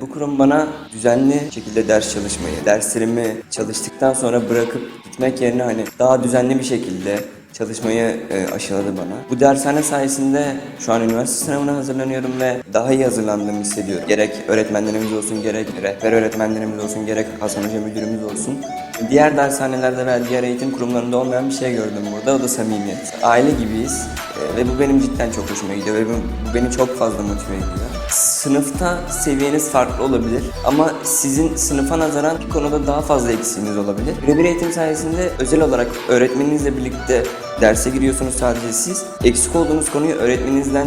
Bu kurum bana düzenli şekilde ders çalışmayı, derslerimi çalıştıktan sonra bırakıp gitmek yerine hani daha düzenli bir şekilde çalışmayı e, aşıladı bana. Bu dershane sayesinde şu an üniversite sınavına hazırlanıyorum ve daha iyi hazırlandığımı hissediyorum. Gerek öğretmenlerimiz olsun, gerek rehber öğretmenlerimiz olsun, gerek Hasan müdürümüz olsun. Diğer dershanelerde veya diğer eğitim kurumlarında olmayan bir şey gördüm burada. O da samimiyet. Aile gibiyiz e, ve bu benim cidden çok hoşuma gidiyor ve bu beni çok fazla motive ediyor. Sınıfta seviyeniz farklı olabilir ama sizin sınıfa nazaran bir konuda daha fazla eksiğiniz olabilir. Birebir eğitim sayesinde özel olarak öğretmeninizle birlikte derse giriyorsunuz sadece siz. Eksik olduğunuz konuyu öğretmeninizden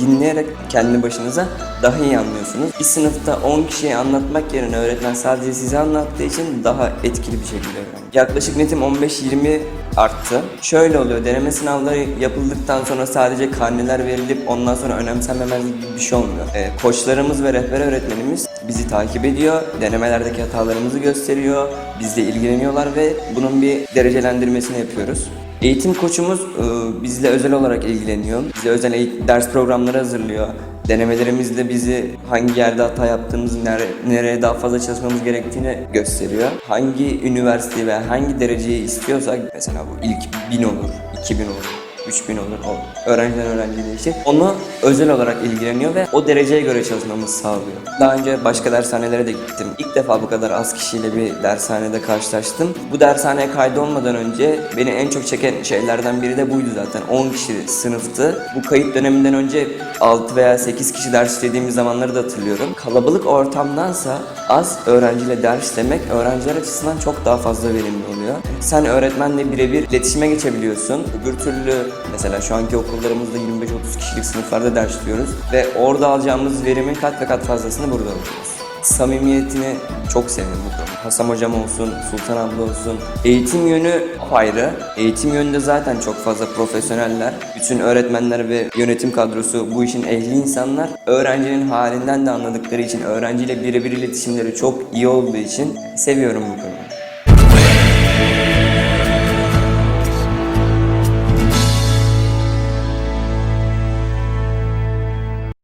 dinleyerek kendi başınıza daha iyi anlıyorsunuz. Bir sınıfta 10 kişiye anlatmak yerine öğretmen sadece size anlattığı için daha etkili bir şekilde öğreniyor. Yaklaşık netim 15-20 arttı. Şöyle oluyor, deneme sınavları yapıldıktan sonra sadece karneler verilip ondan sonra önemsenmemezlik gibi bir şey olmuyor. Ee, koçlarımız ve rehber öğretmenimiz bizi takip ediyor, denemelerdeki hatalarımızı gösteriyor, bizle ilgileniyorlar ve bunun bir derecelendirmesini yapıyoruz. Eğitim koçumuz e, bizle özel olarak ilgileniyor. Bize özel ders programları hazırlıyor. Denemelerimizde bizi hangi yerde hata yaptığımızı, nere- nereye daha fazla çalışmamız gerektiğini gösteriyor. Hangi üniversiteyi ve hangi dereceyi istiyorsak, mesela bu ilk 1000 olur, 2000 olur, 3000 olur, o öğrenciden öğrenciye değişir. Onu özel olarak ilgileniyor ve o dereceye göre çalışmamızı sağlıyor. Daha önce başka dershanelere de gittim. İlk defa bu kadar az kişiyle bir dershanede karşılaştım. Bu dershaneye kaydolmadan önce beni en çok çeken şeylerden biri de buydu zaten. 10 kişi sınıftı. Bu kayıt döneminden önce 6 veya 8 kişi ders işlediğimiz zamanları da hatırlıyorum. Kalabalık ortamdansa az öğrenciyle ders işlemek öğrenciler açısından çok daha fazla verimli oluyor. Sen öğretmenle birebir iletişime geçebiliyorsun. Öbür türlü mesela şu anki okullarımızda 25-30 kişilik sınıflarda ders işliyoruz ve orada alacağımız verimin kat ve kat fazlasını burada alıyoruz. Samimiyetini çok sevdim bu konuda. Hasan hocam olsun, Sultan abla olsun. Eğitim yönü ayrı. Eğitim yönünde zaten çok fazla profesyoneller. Bütün öğretmenler ve yönetim kadrosu bu işin ehli insanlar. Öğrencinin halinden de anladıkları için, öğrenciyle birebir iletişimleri çok iyi olduğu için seviyorum bu konuyu.